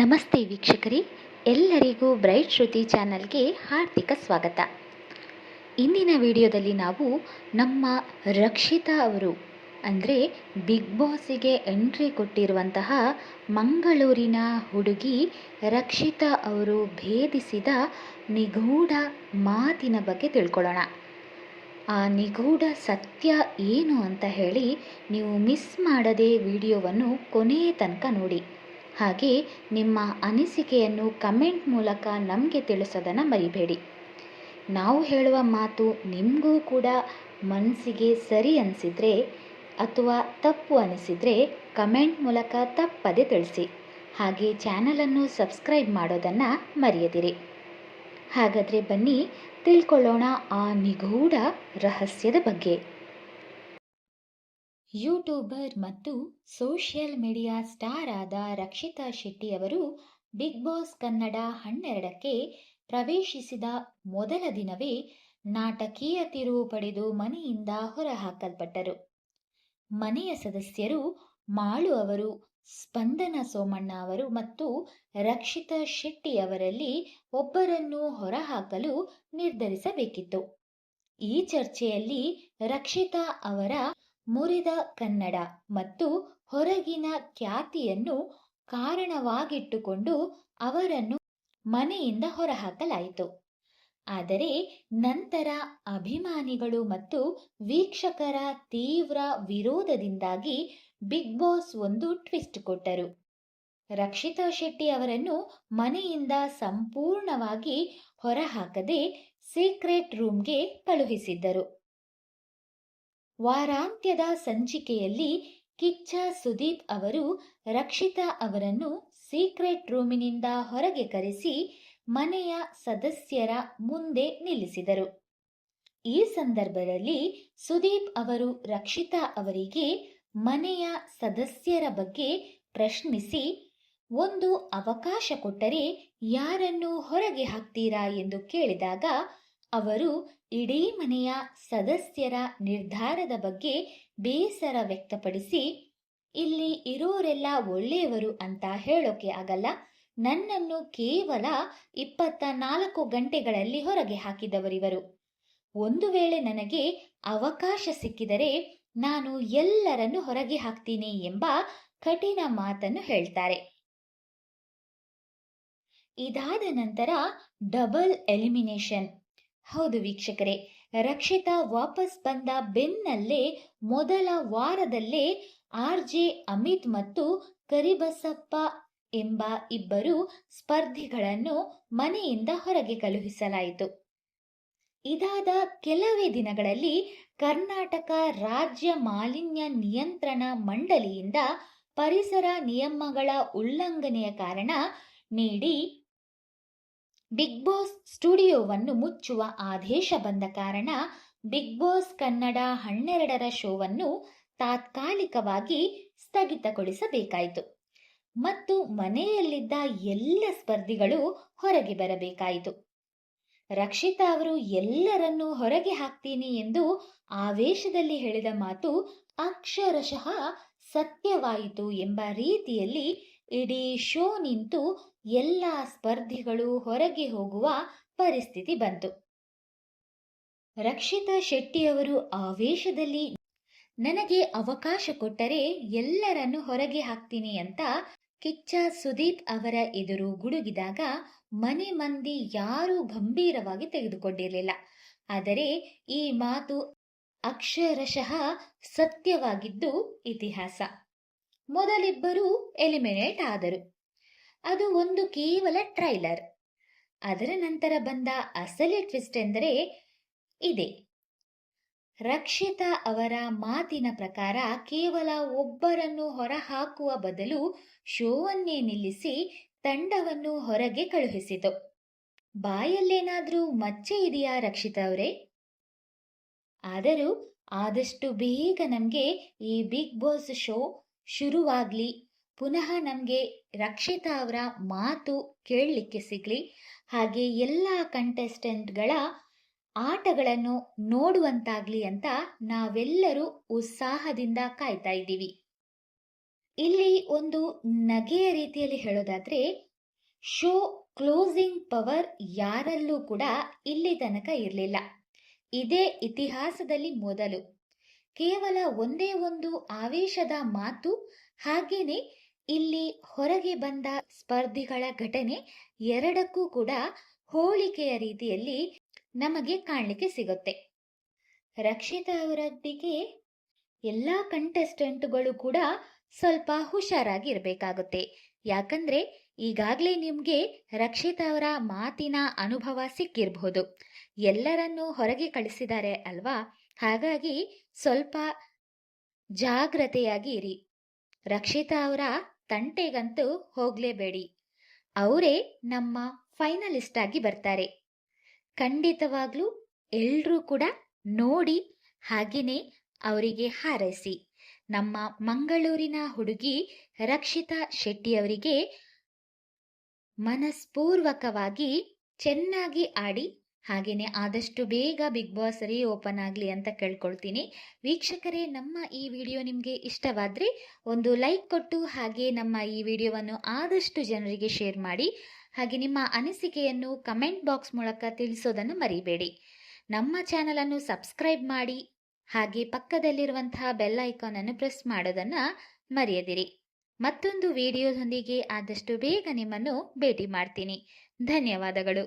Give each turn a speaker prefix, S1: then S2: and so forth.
S1: ನಮಸ್ತೆ ವೀಕ್ಷಕರೇ, ಎಲ್ಲರಿಗೂ ಬ್ರೈಟ್ ಶ್ರುತಿ ಚಾನಲ್ಗೆ ಹಾರ್ದಿಕ ಸ್ವಾಗತ. ಇಂದಿನ ವಿಡಿಯೋದಲ್ಲಿ ನಾವು ನಮ್ಮ ರಕ್ಷಿತಾ ಅವರು, ಅಂದರೆ ಬಿಗ್ ಬಾಸಿಗೆ ಎಂಟ್ರಿ ಕೊಟ್ಟಿರುವಂತಹ ಮಂಗಳೂರಿನ ಹುಡುಗಿ ರಕ್ಷಿತಾ ಅವರು ಭೇದಿಸಿದ ನಿಗೂಢ ಮಾತಿನ ಬಗ್ಗೆ ತಿಳ್ಕೊಳ್ಳೋಣ. ಆ ನಿಗೂಢ ಸತ್ಯ ಏನು ಅಂತ ಹೇಳಿ ನೀವು ಮಿಸ್ ಮಾಡದೆ ವಿಡಿಯೋವನ್ನು ಕೊನೆಯ ತನಕ ನೋಡಿ. ಹಾಗೆ ನಿಮ್ಮ ಅನಿಸಿಕೆಯನ್ನು ಕಮೆಂಟ್ ಮೂಲಕ ನಮಗೆ ತಿಳಿಸೋದನ್ನು ಮರಿಬೇಡಿ. ನಾವು ಹೇಳುವ ಮಾತು ನಿಮಗೂ ಕೂಡ ಮನಸ್ಸಿಗೆ ಸರಿ ಅನಿಸಿದರೆ ಅಥವಾ ತಪ್ಪು ಅನಿಸಿದರೆ ಕಮೆಂಟ್ ಮೂಲಕ ತಪ್ಪದೆ ತಿಳಿಸಿ. ಹಾಗೆ ಚಾನಲನ್ನು ಸಬ್ಸ್ಕ್ರೈಬ್ ಮಾಡೋದನ್ನು ಮರೆಯದಿರಿ. ಹಾಗಾದರೆ ಬನ್ನಿ ತಿಳ್ಕೊಳ್ಳೋಣ ಆ ನಿಗೂಢ ರಹಸ್ಯದ ಬಗ್ಗೆ. ಯೂಟ್ಯೂಬರ್ ಮತ್ತು ಸೋಷಿಯಲ್ ಮೀಡಿಯಾ ಸ್ಟಾರ್ ಆದ ರಕ್ಷಿತಾ ಶೆಟ್ಟಿ ಅವರು ಬಿಗ್ ಬಾಸ್ ಕನ್ನಡ ಹನ್ನೆರಡಕ್ಕೆ ಪ್ರವೇಶಿಸಿದ ಮೊದಲ ದಿನವೇ ನಾಟಕೀಯ ತಿರುವು ಪಡೆದು ಮನೆಯಿಂದ ಹೊರಹಾಕಲ್ಪಟ್ಟರು. ಮನೆಯ ಸದಸ್ಯರು ಮಾಳು ಅವರು, ಸ್ಪಂದನ ಸೋಮಣ್ಣ ಅವರು ಮತ್ತು ರಕ್ಷಿತಾ ಶೆಟ್ಟಿ ಅವರಲ್ಲಿ ಒಬ್ಬರನ್ನು ಹೊರಹಾಕಲು ನಿರ್ಧರಿಸಬೇಕಿತ್ತು. ಈ ಚರ್ಚೆಯಲ್ಲಿ ರಕ್ಷಿತಾ ಅವರ ಮುರಿದ ಕನ್ನಡ ಮತ್ತು ಹೊರಗಿನ ಖ್ಯಾತಿಯನ್ನು ಕಾರಣವಾಗಿಟ್ಟುಕೊಂಡು ಅವರನ್ನು ಮನೆಯಿಂದ ಹೊರಹಾಕಲಾಯಿತು. ಆದರೆ ನಂತರ ಅಭಿಮಾನಿಗಳು ಮತ್ತು ವೀಕ್ಷಕರ ತೀವ್ರ ವಿರೋಧದಿಂದಾಗಿ ಬಿಗ್ ಬಾಸ್ ಒಂದು ಟ್ವಿಸ್ಟ್ ಕೊಟ್ಟರು. ರಕ್ಷಿತಾ ಶೆಟ್ಟಿ ಅವರನ್ನು ಮನೆಯಿಂದ ಸಂಪೂರ್ಣವಾಗಿ ಹೊರಹಾಕದೆ ಸೀಕ್ರೆಟ್ ರೂಮ್ಗೆ ಕಳುಹಿಸಿದ್ದರು. ವಾರಾಂತ್ಯದ ಸಂಚಿಕೆಯಲ್ಲಿ ಕಿಚ್ಚ ಸುದೀಪ್ ಅವರು ರಕ್ಷಿತಾ ಅವರನ್ನು ಸೀಕ್ರೆಟ್ ರೂಮಿನಿಂದ ಹೊರಗೆ ಕರೆಸಿ ಮನೆಯ ಸದಸ್ಯರ ಮುಂದೆ ನಿಲ್ಲಿಸಿದರು. ಈ ಸಂದರ್ಭದಲ್ಲಿ ಸುದೀಪ್ ಅವರು ರಕ್ಷಿತಾ ಅವರಿಗೆ ಮನೆಯ ಸದಸ್ಯರ ಬಗ್ಗೆ ಪ್ರಶ್ನಿಸಿ, ಒಂದು ಅವಕಾಶ ಕೊಟ್ಟರೆ ಯಾರನ್ನು ಹೊರಗೆ ಹಾಕ್ತೀರಾ? ಎಂದು ಕೇಳಿದಾಗ ಅವರು ಇಡೀ ಮನೆಯ ಸದಸ್ಯರ ನಿರ್ಧಾರದ ಬಗ್ಗೆ ಬೇಸರ ವ್ಯಕ್ತಪಡಿಸಿ, ಇಲ್ಲಿ ಇರೋರೆಲ್ಲ ಒಳ್ಳೆಯವರು ಅಂತ ಹೇಳೋಕೆ ಆಗಲ್ಲ, ನನ್ನನ್ನು ಕೇವಲ ಇಪ್ಪತ್ತ ನಾಲ್ಕು ಗಂಟೆಗಳಲ್ಲಿ ಹೊರಗೆ ಹಾಕಿದವರಿವರು ಒಂದು ವೇಳೆ ನನಗೆ ಅವಕಾಶ ಸಿಕ್ಕಿದರೆ ನಾನು ಎಲ್ಲರನ್ನು ಹೊರಗೆ ಹಾಕ್ತೀನಿ ಎಂಬ ಕಠಿಣ ಮಾತನ್ನು ಹೇಳ್ತಾರೆ. ಇದಾದ ನಂತರ ಡಬಲ್ ಎಲಿಮಿನೇಷನ್. ಹೌದು ವೀಕ್ಷಕರೇ, ರಕ್ಷಿತಾ ವಾಪಸ್ ಬಂದ ಬೆನ್ನಲ್ಲೇ ಮೊದಲ ವಾರದಲ್ಲೇ ಆರ್ ಜೆ ಅಮಿತ್ ಮತ್ತು ಕರಿಬಸಪ್ಪ ಎಂಬ ಇಬ್ಬರು ಸ್ಪರ್ಧಿಗಳನ್ನು ಮನೆಯಿಂದ ಹೊರಗೆ ಕಳುಹಿಸಲಾಯಿತು. ಇದಾದ ಕೆಲವೇ ದಿನಗಳಲ್ಲಿ ಕರ್ನಾಟಕ ರಾಜ್ಯ ಮಾಲಿನ್ಯ ನಿಯಂತ್ರಣ ಮಂಡಳಿಯಿಂದ ಪರಿಸರ ನಿಯಮಗಳ ಉಲ್ಲಂಘನೆಯ ಕಾರಣ ನೀಡಿ ಬಿಗ್ ಬಾಸ್ ಸ್ಟುಡಿಯೋವನ್ನು ಮುಚ್ಚುವ ಆದೇಶ ಬಂದ ಕಾರಣ ಬಿಗ್ ಬಾಸ್ ಕನ್ನಡ ಹನ್ನೆರಡರ ಶೋವನ್ನು ತಾತ್ಕಾಲಿಕವಾಗಿ ಸ್ಥಗಿತಗೊಳಿಸಬೇಕಾಯಿತು. ಮತ್ತು ಮನೆಯಲ್ಲಿದ್ದ ಎಲ್ಲ ಸ್ಪರ್ಧಿಗಳು ಹೊರಗೆ ಬರಬೇಕಾಯಿತು. ರಕ್ಷಿತಾ ಅವರು ಎಲ್ಲರನ್ನೂ ಹೊರಗೆ ಹಾಕ್ತೀನಿ ಎಂದು ಆವೇಶದಲ್ಲಿ ಹೇಳಿದ ಮಾತು ಅಕ್ಷರಶಃ ಸತ್ಯವಾಯಿತು ಎಂಬ ರೀತಿಯಲ್ಲಿ ಇಡೀ ಶೋ ನಿಂತು ಎಲ್ಲ ಸ್ಪರ್ಧಿಗಳು ಹೊರಗೆ ಹೋಗುವ ಪರಿಸ್ಥಿತಿ ಬಂತು. ರಕ್ಷಿತಾ ಶೆಟ್ಟಿಯವರು ಆವೇಶದಲ್ಲಿ, ನನಗೆ ಅವಕಾಶ ಕೊಟ್ಟರೆ ಎಲ್ಲರನ್ನು ಹೊರಗೆ ಹಾಕ್ತೀನಿ ಅಂತ ಕಿಚ್ಚ ಸುದೀಪ್ ಅವರ ಎದುರು ಗುಡುಗಿದಾಗ ಮನೆ ಮಂದಿ ಯಾರೂ ಗಂಭೀರವಾಗಿ ತೆಗೆದುಕೊಂಡಿರಲಿಲ್ಲ. ಆದರೆ ಈ ಮಾತು ಅಕ್ಷರಶಃ ಸತ್ಯವಾಗಿದ್ದು ಇತಿಹಾಸ. ಮೊದಲಿಬ್ಬರು ಎಲಿಮಿನೇಟ್ ಆದರು. ಅದು ಒಂದು ಕೇವಲ ಟ್ರೈಲರ್. ಅದರ ನಂತರ ಬಂದ ಅಸಲಿ ಟ್ವಿಸ್ಟ್ ಎಂದರೆ ಇದೆ. ರಕ್ಷಿತಾ ಅವರ ಮಾತಿನ ಪ್ರಕಾರ ಕೇವಲ ಒಬ್ಬರನ್ನು ಹೊರಹಾಕುವ ಬದಲು ಶೋವನ್ನೇ ನಿಲ್ಲಿಸಿ ತಂಡವನ್ನು ಹೊರಗೆ ಕಳುಹಿಸಿತು. ಬಾಯಲ್ಲೇನಾದ್ರೂ ಮಚ್ಚೆ ಇದೆಯಾ ರಕ್ಷಿತಾ ಅವರೇ? ಆದರೂ ಆದಷ್ಟು ಬೇಗ ನಮಗೆ ಈ ಬಿಗ್ ಬಾಸ್ ಶೋ ಶುರುವಾಗಲಿ. ಪುನಃ ನಮಗೆ ರಕ್ಷಿತಾ ಅವರ ಮಾತು ಕೇಳಲಿಕ್ಕೆ ಸಿಗಲಿ. ಹಾಗೆ ಎಲ್ಲ ಕಂಟೆಸ್ಟೆಂಟ್ಗಳ ಆಟಗಳನ್ನು ನೋಡುವಂತಾಗ್ಲಿ ಅಂತ ನಾವೆಲ್ಲರೂ ಉತ್ಸಾಹದಿಂದ ಕಾಯ್ತಾ ಇದ್ದೀವಿ. ಇಲ್ಲಿ ಒಂದು ನಗೆಯ ರೀತಿಯಲ್ಲಿ ಹೇಳೋದಾದ್ರೆ, ಶೋ ಕ್ಲೋಸಿಂಗ್ ಪವರ್ ಯಾರಲ್ಲೂ ಕೂಡ ಇಲ್ಲಿ ತನಕ ಇರಲಿಲ್ಲ. ಇದೇ ಇತಿಹಾಸದಲ್ಲಿ ಮೊದಲು. ಕೇವಲ ಒಂದೇ ಒಂದು ಆವೇಶದ ಮಾತು? ಹಾಗೇನೆ ಇಲ್ಲಿ ಹೊರಗೆ ಬಂದ ಸ್ಪರ್ಧಿಗಳ ಘಟನೆ ಎರಡಕ್ಕೂ ಕೂಡ ಹೋಳಿಕೆಯ ರೀತಿಯಲ್ಲಿ ನಮಗೆ ಕಾಣಲಿಕ್ಕೆ ಸಿಗುತ್ತೆ. ರಕ್ಷಿತಾ ಅವರೊಂದಿಗೆ ಎಲ್ಲ ಕಂಟೆಸ್ಟೆಂಟ್ಗಳು ಕೂಡ ಸ್ವಲ್ಪ ಹುಷಾರಾಗಿ ಇರಬೇಕಾಗುತ್ತೆ ಯಾಕಂದ್ರೆ ಈಗಾಗಲೇ ನಿಮಗೆ ರಕ್ಷಿತಾ ಅವರ ಮಾತಿನ ಅನುಭವ ಸಿಕ್ಕಿರಬಹುದು ಎಲ್ಲರನ್ನೂ ಹೊರಗೆ ಕಳಿಸಿದ್ದಾರೆ ಅಲ್ವಾ? ಹಾಗಾಗಿ ಸ್ವಲ್ಪ ಜಾಗ್ರತೆಯಾಗಿ ಇರಿ ರಕ್ಷಿತಾ ಅವರ ತಂಟೆಗಂತೂ ಹೋಗಲೇಬೇಡಿ. ಅವರೇ ನಮ್ಮ ಫೈನಲಿಸ್ಟ್ ಆಗಿ ಬರ್ತಾರೆ. ಖಂಡಿತವಾಗ್ಲೂ ಎಲ್ರೂ ಕೂಡ ನೋಡಿ ಹಾಗೆಯೇ ಅವರಿಗೆ ಹಾರೈಸಿ. ನಮ್ಮ ಮಂಗಳೂರಿನ ಹುಡುಗಿ ರಕ್ಷಿತಾ ಶೆಟ್ಟಿಯವರಿಗೆ ಮನಸ್ಪೂರ್ವಕವಾಗಿ ಚೆನ್ನಾಗಿ ಆಡಿ ಹಾಗೆಯೇ ಆದಷ್ಟು ಬೇಗ ಬಿಗ್ ಬಾಸ್ ರೀ ಓಪನ್ ಆಗಲಿ ಅಂತ ಕೇಳ್ಕೊಳ್ತೀನಿ. ವೀಕ್ಷಕರೇ, ನಮ್ಮ ಈ ವಿಡಿಯೋ ನಿಮಗೆ ಇಷ್ಟವಾದರೆ ಒಂದು ಲೈಕ್ ಕೊಟ್ಟು ಹಾಗೆ ನಮ್ಮ ಈ ವಿಡಿಯೋವನ್ನು ಆದಷ್ಟು ಜನರಿಗೆ ಶೇರ್ ಮಾಡಿ, ಹಾಗೆ ನಿಮ್ಮ ಅನಿಸಿಕೆಯನ್ನು ಕಮೆಂಟ್ ಬಾಕ್ಸ್ ಮೂಲಕ ತಿಳಿಸೋದನ್ನು ಮರಿಬೇಡಿ. ನಮ್ಮ ಚಾನಲನ್ನು ಸಬ್ಸ್ಕ್ರೈಬ್ ಮಾಡಿ, ಹಾಗೆ ಪಕ್ಕದಲ್ಲಿರುವಂತಹ ಬೆಲ್ ಐಕಾನನ್ನು ಪ್ರೆಸ್ ಮಾಡೋದನ್ನು ಮರೆಯದಿರಿ. ಮತ್ತೊಂದು ವಿಡಿಯೋದೊಂದಿಗೆ ಆದಷ್ಟು ಬೇಗ ನಿಮ್ಮನ್ನು ಭೇಟಿ ಮಾಡ್ತೀನಿ. ಧನ್ಯವಾದಗಳು.